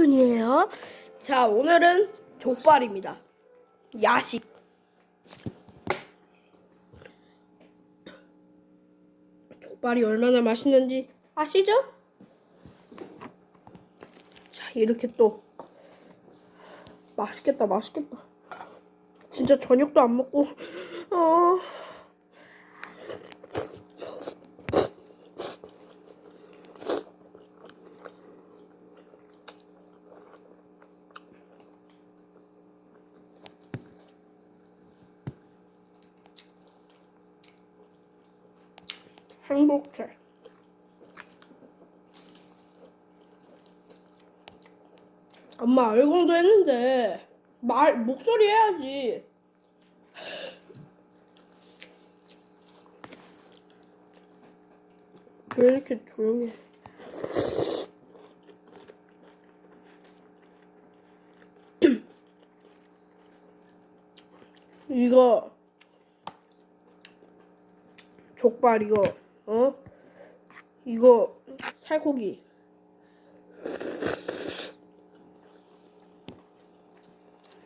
준이에요. 자, 오늘은 족발입니다. 야식. 족발이 얼마나 맛있는지 아시죠? 자, 이렇게 또 맛있겠다, 맛있겠다. 진짜 저녁도 안 먹고 어. 행복해. 엄마 얼공도 했는데 말 목소리 해야지. 왜 이렇게 조용해? 이거 족발 이거 어? 이거 살코기.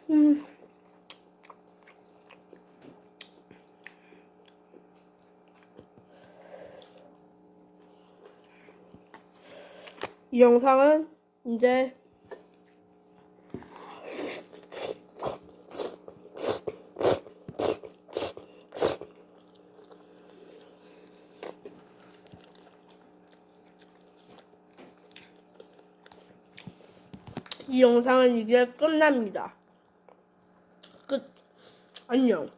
음. 이 영상은 이제 이 영상은 이제 끝납니다. 끝. 안녕.